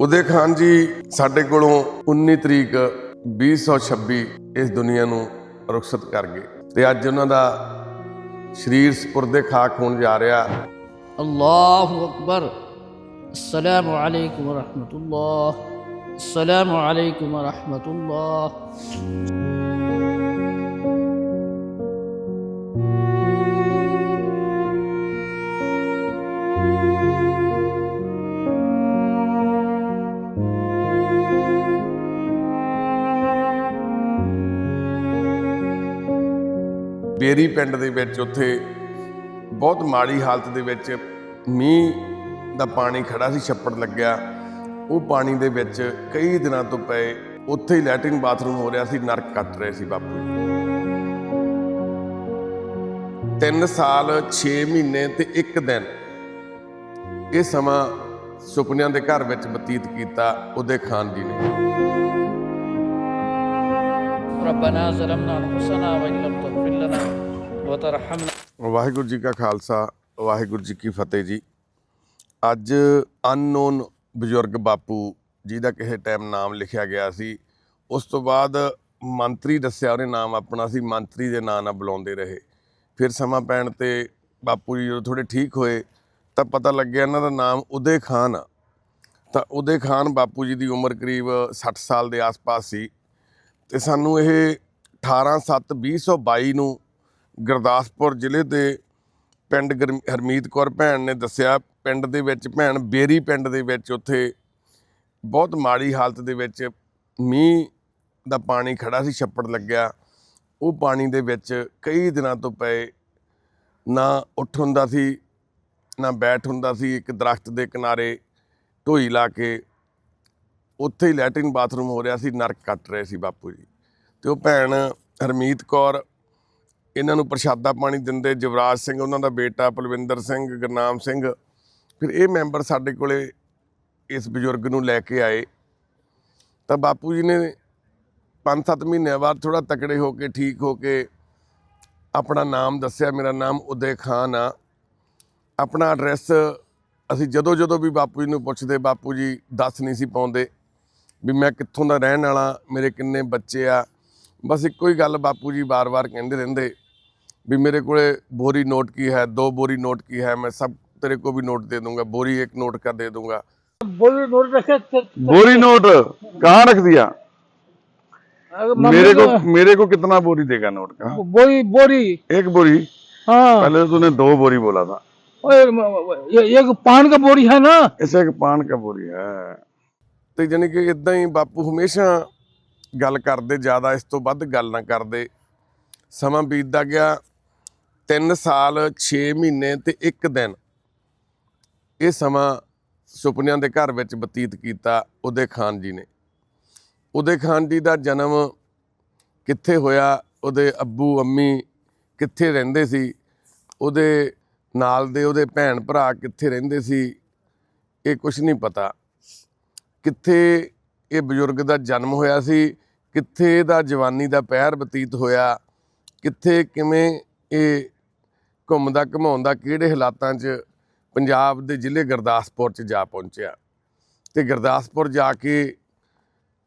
ਉਦੇ ਖਾਨ ਜੀ, ਸਾਡੇ ਕੋਲੋਂ 19 ਤਰੀਕ 2026 ਇਸ ਦੁਨੀਆ ਨੂੰ ਰੁਖਸਤ ਕਰ ਗਏ। ਤੇ ਅੱਜ ਉਹਨਾਂ ਦਾ ਸਰੀਰ ਸਪੁਰਦੇ ਖਾਕ ਹੋਣ ਜਾ ਰਿਹਾ। ਅੱਲਾਹੁ ਅਕਬਰ। ਅਸਲਾਮੁ ਅਲੈਕੁਮ ਵਰਹਿਮਤੁਲਲਾਹ ਅਸਲਾਮੁ ਅਲੈਕੁਮ ਵਰਹਿਮਤੁਲਲਾਹ ਬੇਰੀ ਪਿੰਡ ਦੇ ਵਿੱਚ ਉੱਥੇ ਬਹੁਤ ਮਾੜੀ ਹਾਲਤ ਦੇ ਵਿੱਚ ਮੀਂਹ ਦਾ ਪਾਣੀ ਖੜਾ ਸੀ ਛੱਪੜ ਲੱਗਿਆ ਉਹ ਪਾਣੀ ਦੇ ਵਿੱਚ ਕਈ ਦਿਨਾਂ ਤੋਂ ਪਏ ਉੱਥੇ ਹੀ ਲੈਟਰਿਨ ਬਾਥਰੂਮ ਹੋ ਰਿਹਾ ਸੀ ਨਰਕ ਕੱਟ ਰਹੇ ਸੀ ਬਾਪੂ ਜੀ 3 ਸਾਲ 6 ਮਹੀਨੇ ਤੇ 1 ਦਿਨ ਇਹ ਸਮਾਂ ਸੁਪਨਿਆਂ ਦੇ ਘਰ ਵਿੱਚ ਬਤੀਤ ਕੀਤਾ ਉਹਦੇ ਖਾਨ ਜੀ ਨੇ ربنا ظلمنا أنفسنا وإن لم تغفر لنا وترحمنا ਵਾਹਿਗੁਰੂ ਜੀ ਕਾ ਖਾਲਸਾ ਵਾਹਿਗੁਰੂ ਜੀ ਕੀ ਫਤਿਹ ਜੀ ਅੱਜ ਅਨਨੋਨ ਬਜ਼ੁਰਗ ਬਾਪੂ ਜੀ ਦਾ ਕਿਸੇ ਟਾਈਮ ਨਾਮ ਲਿਖਿਆ ਗਿਆ ਸੀ ਉਸ ਤੋਂ ਬਾਅਦ ਮੰਤਰੀ ਦੱਸਿਆ ਉਹਨੇ ਨਾਮ ਆਪਣਾ ਸੀ ਮੰਤਰੀ ਦੇ ਨਾਂ ਨਾਲ ਬੁਲਾਉਂਦੇ ਰਹੇ ਫਿਰ ਸਮਾਂ ਪੈਣ ਤੇ ਬਾਪੂ ਜੀ ਜਦੋਂ ਥੋੜੇ ਠੀਕ ਹੋਏ ਤਾਂ ਪਤਾ ਲੱਗਿਆ ਇਹਨਾਂ ਦਾ ਨਾਮ ਉਦੇ ਖਾਨ ਆ ਤਾਂ ਉਦੇ ਖਾਨ ਬਾਪੂ ਜੀ ਦੀ ਉਮਰ ਕਰੀਬ 60 ਸਾਲ ਦੇ ਆਸ-ਪਾਸ ਸੀ ਤੇ ਸਾਨੂੰ ਇਹ 18/7/2022 ਨੂੰ ਗੁਰਦਾਸਪੁਰ ਜ਼ਿਲ੍ਹੇ ਦੇ ਪਿੰਡ ਗਰਮ- ਹਰਮੀਤ ਕੌਰ ਭੈਣ ਨੇ ਦੱਸਿਆ, ਪਿੰਡ ਦੇ ਵਿੱਚ ਭੈਣ ਬੇਰੀ ਪਿੰਡ ਦੇ ਵਿੱਚ ਉੱਥੇ ਬਹੁਤ ਮਾੜੀ ਹਾਲਤ ਦੇ ਵਿੱਚ ਮੀਂਹ ਦਾ ਪਾਣੀ ਖੜਾ ਸੀ, ਛੱਪੜ ਲੱਗਿਆ। ਉਹ ਪਾਣੀ ਦੇ ਵਿੱਚ ਕਈ ਦਿਨਾਂ ਤੋਂ ਪਏ, ਨਾ ਉੱਠ ਹੁੰਦਾ ਸੀ, ਨਾ ਬੈਠ ਹੁੰਦਾ ਸੀ, ਇੱਕ ਦਰਖਤ ਦੇ ਕਿਨਾਰੇ ਢੋਈ ਲਾ ਕੇ ਉੱਥੇ ਹੀ ਲੈਟਰਿਨ ਬਾਥਰੂਮ ਹੋ ਰਿਹਾ ਸੀ, ਨਰਕ ਕੱਟ ਰਹੇ ਸੀ ਬਾਪੂ ਜੀ। ਤੇ ਉਹ ਭੈਣ ਹਰਮੀਤ ਕੌਰ, ਇਹਨਾਂ ਨੂੰ ਪ੍ਰਸ਼ਾਦਾ ਪਾਣੀ ਦਿੰਦੇ, ਜਵਰਾਜ ਸਿੰਘ, ਉਹਨਾਂ ਦਾ ਬੇਟਾ ਪਲਵਿੰਦਰ ਸਿੰਘ, ਗੁਰਨਾਮ ਸਿੰਘ। ਫਿਰ ਇਹ ਮੈਂਬਰ ਸਾਡੇ ਕੋਲੇ ਇਸ ਬਜ਼ੁਰਗ ਨੂੰ ਲੈ ਕੇ ਆਏ। ਤਾਂ ਬਾਪੂ ਜੀ ਨੇ 5-7 ਮਹੀਨਿਆਂ ਬਾਅਦ ਥੋੜਾ ਤਕੜੇ ਹੋ ਕੇ, ਠੀਕ ਹੋ ਕੇ ਆਪਣਾ ਨਾਮ ਦੱਸਿਆ। ਮੇਰਾ ਨਾਮ ਉਦੇ ਖਾਨ ਆ। ਆਪਣਾ ਐਡਰੈਸ ਅਸੀਂ ਜਦੋਂ ਜਦੋਂ ਵੀ ਬਾਪੂ ਜੀ ਨੂੰ ਪੁੱਛਦੇ, ਬਾਪੂ ਜੀ ਦੱਸ ਨਹੀਂ ਸੀ ਪਾਉਂਦੇ ਵੀ ਮੈਂ ਕਿੱਥੋਂ ਦਾ ਰਹਿਣ ਵਾਲਾ, ਮੇਰੇ ਕਿੰਨੇ ਬੱਚੇ ਆ। ਬਸ ਇੱਕੋ ਹੀ ਗੱਲ ਬਾਪੂ ਜੀ ਬਾਰ-ਬਾਰ ਕਹਿੰਦੇ ਰਹਿੰਦੇ ਵੀ ਮੇਰੇ ਕੋਲੇ ਬੋਰੀ ਨੋਟ ਕੀ ਹੈ ਦੋ ਬੋਰੀ ਨੋਟ ਕੀ ਹੈ ਮੈਂ सब तेरे को भी नोट दे दूंगा बोरी एक नोट का दे दूंगा बोलो नोट रखे बोरी नोट कहाँ रख दिया मेरे को मेरे को कितना बोरी देगा नोट का बोरी बोरी एक बोरी हाँ पहले तो तूने दो बोरी बोला था एक पान का बोरी है ना ऐसे एक पान का बोरी है ਤੇ ਜਾਣੀ ਕਿ ਇਦਾਂ ਹੀ ਬਾਪੂ ਹਮੇਸ਼ਾ ਗੱਲ ਕਰਦੇ, ਜ਼ਿਆਦਾ ਇਸ ਤੋਂ ਵੱਧ ਗੱਲ ਨਾ ਕਰਦੇ। ਸਮਾਂ ਬੀਤਦਾ ਗਿਆ 3 ਸਾਲ 6 ਮਹੀਨੇ ਤੇ 1 ਦਿਨ। ਇਹ ਸਮਾਂ ਸੁਪਨਿਆਂ ਦੇ ਘਰ ਵਿੱਚ ਬਤੀਤ ਕੀਤਾ ਉਦੇ ਖਾਨ ਜੀ ਨੇ। ਉਦੇ ਖਾਨ ਜੀ ਦਾ ਜਨਮ ਕਿੱਥੇ ਹੋਇਆ ਉਹਦੇ ਅੱਬੂ, ਅੰਮੀ ਕਿੱਥੇ ਰਹਿੰਦੇ ਸੀ? ਉਹਦੇ ਨਾਲ ਦੇ ਉਹਦੇ ਭੈਣ ਭਰਾ ਕਿੱਥੇ ਰਹਿੰਦੇ ਸੀ? ਇਹ ਕੁਝ ਨਹੀਂ ਪਤਾ। ਕਿੱਥੇ ਇਹ ਬਜ਼ੁਰਗ ਦਾ ਜਨਮ ਹੋਇਆ ਸੀ, ਕਿੱਥੇ ਦਾ ਜਵਾਨੀ ਦਾ ਪਹਿਰ ਬਤੀਤ ਹੋਇਆ, ਕਿੱਥੇ ਕਿਵੇਂ ਇਹ ਘੁੰਮਦਾ ਘਮਾਉਂਦਾ, ਕਿਹੜੇ ਹਾਲਾਤਾਂ 'ਚ ਪੰਜਾਬ ਦੇ ਜ਼ਿਲ੍ਹੇ ਗੁਰਦਾਸਪੁਰ 'ਚ ਜਾ ਪਹੁੰਚਿਆ। ਤੇ ਗੁਰਦਾਸਪੁਰ ਜਾ ਕੇ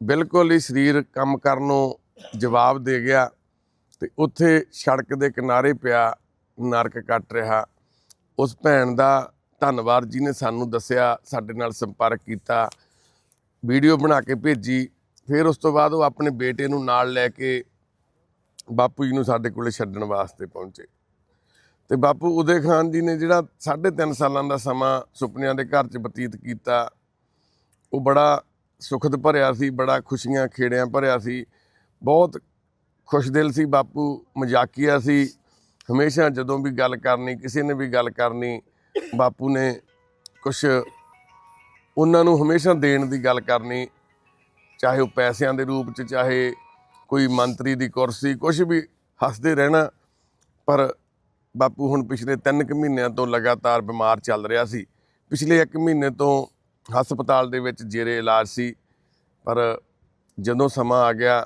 ਬਿਲਕੁਲ ਹੀ ਸਰੀਰ ਕੰਮ ਕਰਨ ਨੂੰ ਜਵਾਬ ਦੇ ਗਿਆ ਤੇ ਉੱਥੇ ਸੜਕ ਦੇ ਕਿਨਾਰੇ ਪਿਆ ਨਰਕ ਕੱਟ ਰਿਹਾ। ਉਸ ਭੈਣ ਦਾ ਧੰਨਵਾਦ ਜੀ ਨੇ ਸਾਨੂੰ ਦੱਸਿਆ, ਸਾਡੇ ਨਾਲ ਸੰਪਰਕ ਕੀਤਾ। ਵੀਡੀਓ ਬਣਾ ਕੇ ਭੇਜੀ, ਫਿਰ ਉਸ ਤੋਂ ਬਾਅਦ ਉਹ ਆਪਣੇ ਬੇਟੇ ਨੂੰ ਨਾਲ ਲੈ ਕੇ ਬਾਪੂ ਜੀ ਨੂੰ ਸਾਡੇ ਕੋਲੇ ਛੱਡਣ ਵਾਸਤੇ ਪਹੁੰਚੇ। ਤੇ ਬਾਪੂ ਉਦੇ ਖਾਨ ਜੀ ਨੇ ਜਿਹੜਾ 3.5 ਸਾਲਾਂ ਦਾ ਸਮਾਂ ਸੁਪਨਿਆਂ ਦੇ ਘਰ 'ਚ ਬਤੀਤ ਕੀਤਾ, ਉਹ ਬੜਾ ਸੁਖਦ ਭਰਿਆ ਸੀ, ਬੜਾ ਖੁਸ਼ੀਆਂ ਖੇੜਿਆਂ ਭਰਿਆ ਸੀ, ਬਹੁਤ ਖੁਸ਼ਦਿਲ ਸੀ ਬਾਪੂ, ਮਜ਼ਾਕੀਆ ਸੀ। ਹਮੇਸ਼ਾ ਜਦੋਂ ਵੀ ਗੱਲ ਕਰਨੀ, ਕਿਸੇ ਨੇ ਵੀ ਗੱਲ ਕਰਨੀ, ਬਾਪੂ ਨੇ ਕੁਛ ਉਹਨਾਂ ਨੂੰ ਹਮੇਸ਼ਾ ਦੇਣ ਦੀ ਗੱਲ ਕਰਨੀ, ਚਾਹੇ ਉਹ ਪੈਸਿਆਂ ਦੇ ਰੂਪ 'ਚ, ਚਾਹੇ ਕੋਈ ਮੰਤਰੀ ਦੀ ਕੁਰਸੀ ਕੁਝ ਵੀ ਹੱਸਦੇ ਰਹਿਣਾ। ਪਰ ਬਾਪੂ ਹੁਣ ਪਿਛਲੇ 3 ਕੁ ਮਹੀਨਿਆਂ ਤੋਂ ਲਗਾਤਾਰ ਬਿਮਾਰ ਚੱਲ ਰਿਹਾ ਸੀ। ਪਿਛਲੇ 1 ਮਹੀਨੇ ਤੋਂ ਹਸਪਤਾਲ ਦੇ ਵਿੱਚ ਜੇਰੇ ਇਲਾਜ ਸੀ। ਪਰ ਜਦੋਂ ਸਮਾਂ ਆ ਗਿਆ,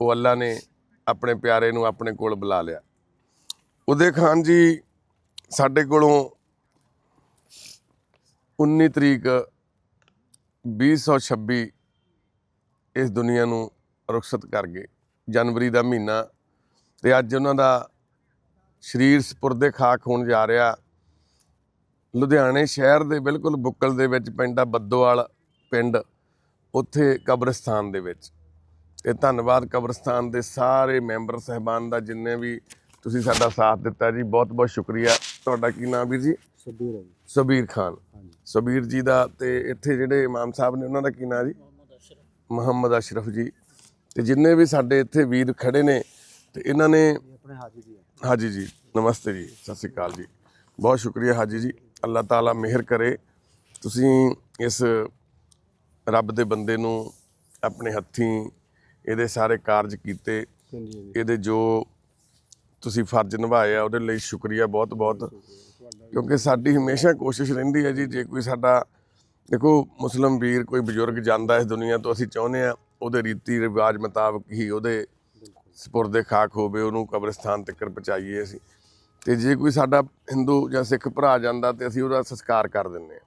ਉਹ ਅੱਲਾ ਨੇ ਆਪਣੇ ਪਿਆਰੇ ਨੂੰ ਆਪਣੇ ਕੋਲ ਬੁਲਾ ਲਿਆ। ਉਦੇ ਖਾਨ ਜੀ ਸਾਡੇ ਕੋਲੋਂ 19 ਤਰੀਕ 2026 ਇਸ ਦੁਨੀਆ ਨੂੰ ਰੁਖਸਤ ਕਰ ਗਏ, ਜਨਵਰੀ ਦਾ ਮਹੀਨਾ। ਤੇ ਅੱਜ ਉਹਨਾਂ ਦਾ ਸਰੀਰ ਸਪੁਰਦੇ ਖਾਕ ਹੋਣ ਜਾ ਰਿਹਾ। ਲੁਧਿਆਣੇ ਸ਼ਹਿਰ ਦੇ ਬਿਲਕੁਲ ਬੁੱਕਲ ਦੇ ਵਿੱਚ ਪਿੰਡ ਆ ਬੱਦੋਵਾਲ ਪਿੰਡ, ਉੱਥੇ ਕਬਰਸਤਾਨ ਦੇ ਵਿੱਚ। ਤੇ ਧੰਨਵਾਦ ਕਬਰਸਤਾਨ ਦੇ ਸਾਰੇ ਮੈਂਬਰ, ਸਹਿਬਾਨ ਦਾ ਜਿੰਨੇ ਵੀ ਤੁਸੀਂ ਸਾਡਾ ਸਾਥ ਦਿੱਤਾ ਜੀ ਬਹੁਤ ਬਹੁਤ ਸ਼ੁਕਰੀਆ। ਤੁਹਾਡਾ ਕੀ ਨਾਮ ਵੀਰ ਜੀ? ਸਬੀਰ ਹੈ ਜੀ। ਸਬੀਰ ਖਾਨ। ਸਬੀਰ ਜੀ ਦਾ ਤੇ ਇੱਥੇ ਜਿਹੜੇ ਇਮਾਮ ਸਾਹਿਬ ਨੇ ਉਹਨਾਂ ਦਾ ਕੀ ਨਾਮ ਜੀ? ਮੁਹੰਮਦ ਅਸ਼ਰਫ। ਜੀ। ਤੇ ਜਿੰਨੇ ਵੀ ਸਾਡੇ ਇੱਥੇ ਵੀਰ ਖੜੇ ਨੇ ਤੇ ਇਹਨਾਂ ਨੇ ਆਪਣੇ ਹਾਜੀ ਜੀ ਹਾਜੀ ਜੀ ਨਮਸਤੇ ਜੀ ਸਤਿ ਸ਼੍ਰੀ ਅਕਾਲ ਜੀ। ਬਹੁਤ ਸ਼ੁਕਰੀਆ ਹਾਜੀ ਜੀ। ਅੱਲਾਹ ਤਾਲਾ ਮਿਹਰ ਕਰੇ। ਤੁਸੀਂ ਇਸ ਰੱਬ ਦੇ ਬੰਦੇ ਨੂੰ ਆਪਣੇ ਹੱਥੀਂ ਇਹਦੇ ਸਾਰੇ ਕਾਰਜ ਕੀਤੇ। ਇਹਦੇ ਜੋ ਤੁਸੀਂ ਫਰਜ਼ ਨਿਭਾਏ ਆ ਉਹਦੇ ਲਈ ਸ਼ੁਕਰੀਆ ਬਹੁਤ ਬਹੁਤ ਕਿਉਂਕਿ ਸਾਡੀ ਹਮੇਸ਼ਾ ਕੋਸ਼ਿਸ਼ ਰਹਿੰਦੀ ਹੈ ਜੀ ਜੇ ਕੋਈ ਸਾਡਾ ਦੇਖੋ ਮੁਸਲਮ ਵੀਰ ਕੋਈ ਬਜ਼ੁਰਗ ਜਾਂਦਾ ਇਸ ਦੁਨੀਆ ਤੋਂ ਅਸੀਂ ਚਾਹੁੰਦੇ ਆ ਉਹਦੇ ਰੀਤੀ ਰਿਵਾਜ ਮੁਤਾਬਕ ਹੀ ਉਹਦੇ ਸਪੁਰਦੇ ਖਾਕ ਹੋਵੇ ਉਹਨੂੰ ਕਬਰਸਤਾਨ ਤੱਕ ਪਹੁੰਚਾਈਏ ਅਸੀਂ ਤੇ ਜੇ ਕੋਈ ਸਾਡਾ ਹਿੰਦੂ ਜਾਂ ਸਿੱਖ ਭਰਾ ਜਾਂਦਾ ਤੇ ਅਸੀਂ ਉਹਦਾ ਸੰਸਕਾਰ ਕਰ ਦਿੰਦੇ ਆ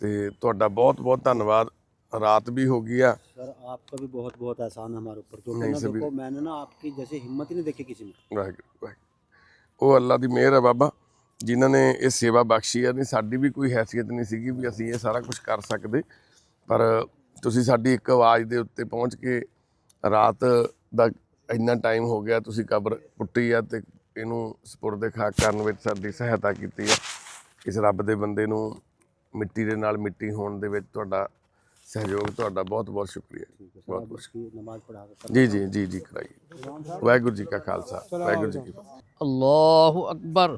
ਤੇ ਤੁਹਾਡਾ ਬਹੁਤ ਬਹੁਤ ਧੰਨਵਾਦ ਰਾਤ ਵੀ ਹੋ ਗਈ ਆ सर आपका भी बहुत बहुत एहसान है हमारे ऊपर क्योंकि नहीं, ना सभी- देखो मैंने ना आपकी जैसे हिम्मत ही नहीं देखी किसी में ਵਾਹਿਗੁਰੂ ਵਾਹਿਗੁਰੂ ਉਹ ਅੱਲਾ ਦੀ ਮਿਹਰ ਹੈ ਬਾਬਾ ਜਿਨ੍ਹਾਂ ਨੇ ਇਹ ਸੇਵਾ ਬਖਸ਼ੀ ਆ ਨਹੀਂ ਸਾਡੀ ਵੀ ਕੋਈ ਹیثیت ਨਹੀਂ ਸੀਗੀ ਵੀ ਅਸੀਂ ਇਹ ਸਾਰਾ ਕੁਝ ਕਰ ਸਕਦੇ। ਪਰ ਤੁਸੀਂ ਸਾਡੀ ਇੱਕ ਆਵਾਜ਼ ਦੇ ਉੱਤੇ ਪਹੁੰਚ ਕੇ ਰਾਤ ਦਾ ਇੰਨਾ ਟਾਈਮ ਹੋ ਗਿਆ ਤੁਸੀਂ ਕਬਰ ਪੁੱਟੀ ਆ ਤੇ ਇਹਨੂੰ ਸਪੁਰਦੇ ਖਾਕ ਕਰਨ ਵਿੱਚ ਸਾਡੀ ਸਹਾਇਤਾ ਕੀਤੀ ਆ। ਇਸ ਰੱਬ ਦੇ ਬੰਦੇ ਨੂੰ ਮਿੱਟੀ ਦੇ ਨਾਲ ਮਿੱਟੀ ਹੋਣ ਦੇ ਵਿੱਚ ਤੁਹਾਡਾ ਸਹਿਯੋਗ ਤੁਹਾਡਾ ਬਹੁਤ ਬਹੁਤ ਸ਼ੁਕਰੀਆ। ਬਹੁਤ ਬਹੁਤ ਨਮਾਜ਼ ਜੀ ਜੀ ਜੀ ਜੀ ਕਰਾਈ ਵਾਹਿਗੁਰੂ ਜੀ ਕਾ ਖਾਲਸਾ ਵਾਹਿਗੁਰੂ ਜੀ ਕੀ ਫਤਿਹ। ਅੱਲਾਹੁ ਅਕਬਰ।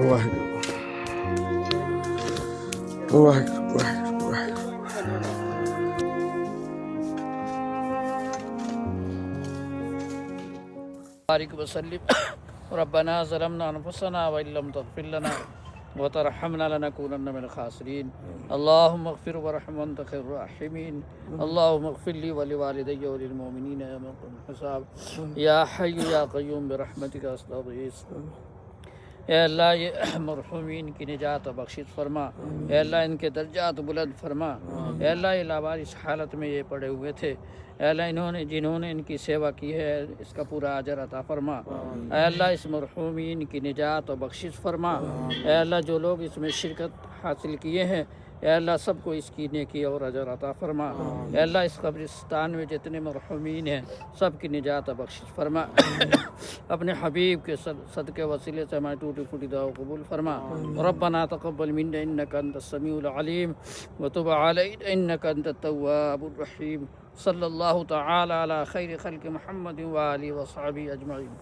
الله يكبر الله يكبر الله يكبر الله يكبر بارك وسلم. ربنا ظلمنا أنفسنا وإن لم تغفر لنا وترحمنا لنكونن من الخاسرين. اللهم اغفر وارحم وأنت خير الراحمين. اللهم اغفر لي ولوالدي وللمؤمنين يوم الحساب. يا حي يا قيوم برحمتك أستغيث. اے اللہ، یہ مرحومین کی نجات و بخشت فرما۔ اے اللہ، ان کے درجات بلند فرما۔ اے اللہ، یہ لاوارث حالت میں یہ پڑے ہوئے تھے۔ اے اللہ، انہوں نے، جنہوں نے ان کی سیوا کی ہے، اس کا پورا اجر عطا فرما۔ اے اللہ، اس مرحومین کی نجات و بخشش فرما۔ اے اللہ، جو لوگ اس میں شرکت حاصل کیے ہیں अल्लाह सबको इसकी नेकी और अजर अता फरमा अल्लाह इस कब्रिस्तान में जितने मरहूमिन हैं सब की निजात बख्श फरमा अपने हबीब के सद के वसीले से हमारी टूटी फूटी दुआ कबूल फरमा रबना तकबल मिन इन्नक समीम व तुब अलैन इन्नक तव्वाबुर्रहीम सल्लल्लाहु तआला अला खैर खल्क मुहम्मद व आलि व सहाबी अजमईन